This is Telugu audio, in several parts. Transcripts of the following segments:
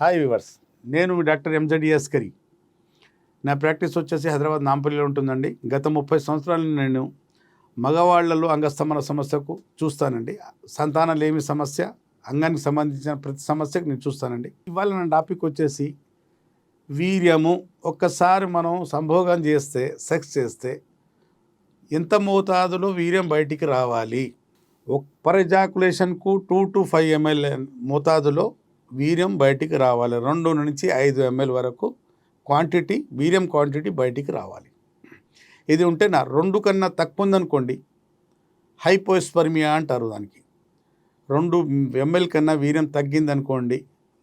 హాయ్ వివర్స్ నేను మీ డాక్టర్ ఎంజడిఎస్ కరి. నా ప్రాక్టీస్ వచ్చేసి హైదరాబాద్ నాంపల్లిలో ఉంటుందండి. గత ముప్పై సంవత్సరాలు నేను మగవాళ్ళలో అంగస్తంభన సమస్యకు చూస్తానండి. సంతానం లేమి సమస్య అంగానికి సంబంధించిన ప్రతి సమస్యకు నేను చూస్తానండి. ఇవాళ నా టాపిక్ వచ్చేసి వీర్యము. ఒక్కసారి మనం సంభోగం చేస్తే సెక్స్ చేస్తే ఎంత మోతాదులో వీర్యం బయటికి రావాలి? పర్ ఎజాకులేషన్కు టూ టు ఫైవ్ ఎంఎల్ మోతాదులో వీర్యం బయటికి రావాలి. రెండు నుంచి ఐదు ఎంఎల్ వరకు క్వాంటిటీ వీర్యం క్వాంటిటీ బయటికి రావాలి. ఇది ఉంటే నా రెండు కన్నా తక్కువ ఉందనుకోండి హైపోస్పర్మియా అంటారు దానికి. రెండు ఎంఎల్ కన్నా వీర్యం తగ్గిందనుకోండి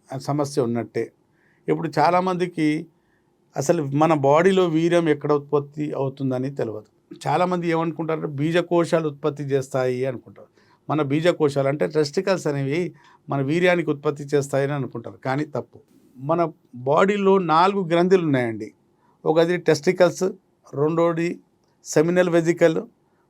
సమస్య ఉన్నట్టే. ఇప్పుడు చాలామందికి అసలు మన బాడీలో వీర్యం ఎక్కడ ఉత్పత్తి అవుతుందని తెలియదు చాలామంది ఏమనుకుంటారు బీజకోశాలు ఉత్పత్తి చేస్తాయి అనుకుంటారు. మన బీజకోశాలు అంటే టెస్టికల్స్ అనేవి మన వీర్యానికి ఉత్పత్తి చేస్తాయని అనుకుంటారు కానీ తప్పు. మన బాడీలో నాలుగు గ్రంథులు ఉన్నాయండి. ఒకది టెస్టికల్స్ రెండోది సెమినల్ వెజికల్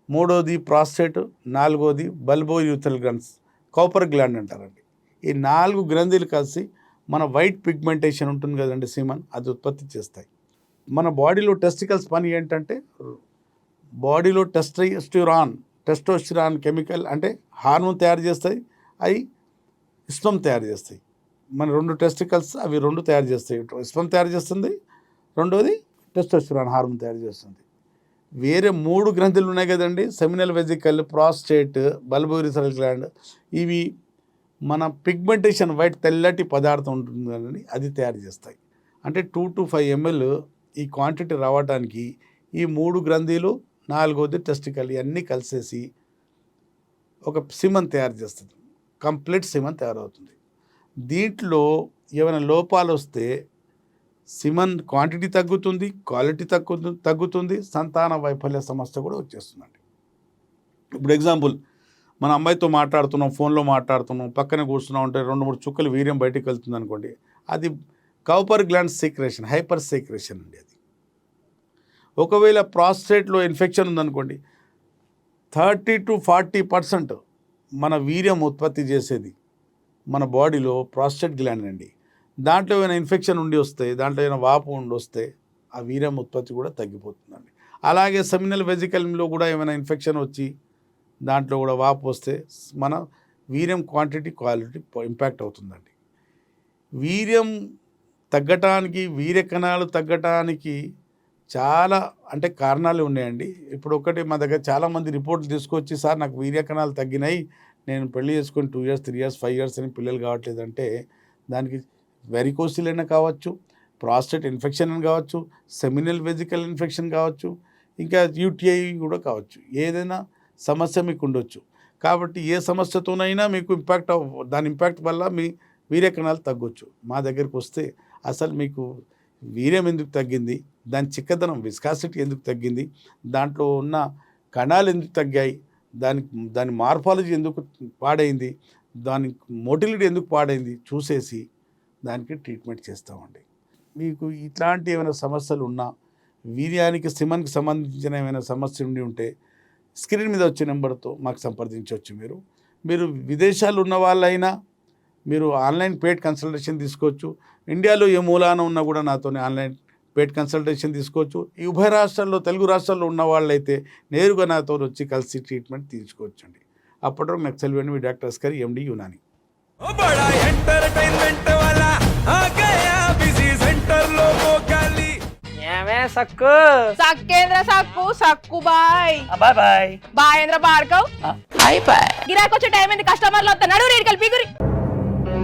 మూడోది ప్రాస్టేట్ నాలుగోది బల్బో యూథల్ గ్రంథ్స్ కాపర్ గ్లాండ్ అంటారండి. ఈ నాలుగు గ్రంథులు కలిసి మన వైట్ పిగ్మెంటేషన్ ఉంటుంది కదండి సీమన్ అది ఉత్పత్తి చేస్తాయి. మన బాడీలో టెస్టికల్స్ పని ఏంటంటే బాడీలో టెస్టోస్టిరాన్ టెస్టోస్టిరాన్ కెమికల్ అంటే హార్మోన్ తయారు చేస్తాయి అవి ఇష్టం తయారు చేస్తాయి. మన రెండు టెస్టికల్స్ అవి రెండు తయారు చేస్తాయి. ఇష్టం తయారు చేస్తుంది రెండోది టెస్టోస్టిరాన్ హార్మోన్ తయారు చేస్తుంది. వేరే మూడు గ్రంథులు ఉన్నాయి కదండి seminal vesicle prostate bulbourethral gland. ఇవి మన పిగ్మెంటేషన్ వైట్ తెల్లటి పదార్థం ఉంటుంది కదండి అది తయారు చేస్తాయి. అంటే టూ టు ఫైవ్ ఎంఎల్ ఈ క్వాంటిటీ రావడానికి ఈ మూడు గ్రంథులు నాలుగోది టెస్టికల్ ఇవన్నీ కలిసేసి ఒక సిమన్ తయారు చేస్తుంది. కంప్లీట్ సిమన్ తయారవుతుంది. దీంట్లో ఏమైనా లోపాలు వస్తే సిమన్ క్వాంటిటీ తగ్గుతుంది క్వాలిటీ తగ్గు తగ్గుతుంది సంతాన వైఫల్య సమస్య కూడా వచ్చేస్తుందండి. ఇప్పుడు ఎగ్జాంపుల్ మన అమ్మాయితో మాట్లాడుతున్నాం ఫోన్లో మాట్లాడుతున్నాం పక్కన కూర్చున్నాం ఉంటే రెండు మూడు చుక్కలు వీర్యం బయటకు వెళ్తుంది అనుకోండి అది Cowper gland secretion hyper secretion అండి అది. ఒకవేళ ప్రాస్టేట్లో ఇన్ఫెక్షన్ ఉందనుకోండి థర్టీ టు ఫార్టీ పర్సెంట్ మన వీర్యం ఉత్పత్తి చేసేది మన బాడీలో ప్రాస్టేట్ గ్లాండ్ అండి. దాంట్లో ఏమైనా ఇన్ఫెక్షన్ ఉండి వస్తే దాంట్లో ఏమైనా వాపు ఉండి వస్తే ఆ వీర్యం ఉత్పత్తి కూడా తగ్గిపోతుందండి. అలాగే సెమినల్ వెజికల్లో కూడా ఏమైనా ఇన్ఫెక్షన్ వచ్చి దాంట్లో కూడా వాపు వస్తే మన వీర్యం క్వాంటిటీ క్వాలిటీ ఇంపాక్ట్ అవుతుందండి. వీర్యం తగ్గటానికి వీర్య కణాలు తగ్గటానికి చాలా అంటే కారణాలు ఉన్నాయండి. ఇప్పుడు ఒకటి మా దగ్గర చాలామంది రిపోర్ట్లు తీసుకొచ్చి సార్ నాకు వీర్య కణాలు తగ్గినాయి. నేను పెళ్ళి చేసుకొని two years three years five years అని పిల్లలు కావట్లేదు అంటే దానికి వెరికోసిల్ అయినా కావచ్చు ప్రాస్టేట్ ఇన్ఫెక్షన్ అని కావచ్చు సెమినల్ వెజికల్ ఇన్ఫెక్షన్ కావచ్చు ఇంకా యూటీఐ కూడా కావచ్చు. ఏదైనా సమస్య మీకు ఉండొచ్చు. కాబట్టి ఏ సమస్యతోనైనా మీకు ఇంపాక్ట్ అవ్వ దాని ఇంపాక్ట్ వల్ల మీ వీర్యకణాలు తగ్గొచ్చు. మా దగ్గరికి వస్తే అసలు మీకు వీర్యం ఎందుకు తగ్గింది? దాని చిక్కదనం విస్కాసిటీ ఎందుకు తగ్గింది? దాంట్లో ఉన్న కణాలు ఎందుకు తగ్గాయి? దానికి దాని మార్ఫాలజీ ఎందుకు పాడైంది? దాని మోటిలిటీ ఎందుకు పాడైంది? చూసేసి దానికి ట్రీట్మెంట్ చేస్తామండి. మీకు ఇట్లాంటి ఏమైనా సమస్యలు ఉన్నా వీర్యానికి సిమన్కి సంబంధించిన ఏమైనా సమస్య ఉండి ఉంటే స్క్రీన్ మీద వచ్చే నెంబర్తో మాకు సంప్రదించవచ్చు మీరు. మీరు విదేశాల్లో ఉన్న వాళ్ళైనా మీరు ఆన్లైన్ పేడ్ కన్సల్టేషన్ తీసుకోవచ్చు. ఇండియాలో ఏ మూలాన ఉన్నా కూడా నాతోనే ఆన్లైన్ పేడ్ కన్సల్టేషన్ తీసుకోవచ్చు. ఈ ఉభయ రాష్ట్రాల్లో తెలుగు రాష్ట్రాల్లో ఉన్న వాళ్ళైతే నేరుగా నాతో వచ్చి కలిసి ట్రీట్మెంట్ తీసుకోవచ్చు అండి అప్పటివరకు నాకు తెలివండి మీ డాక్టర్ అస్కర్ ఎండి యునాని. సక్కు? సక్కేంద్ర సక్కు సక్కు బాయ్. బాయ్ బాయ్. బాయేంద్ర బార్కవ్ బాయ్ బాయ్. గిరాకొచ్చే టైం ఏంది? కస్టమర్లు వద్ద నడు రేడికల్ పిగురి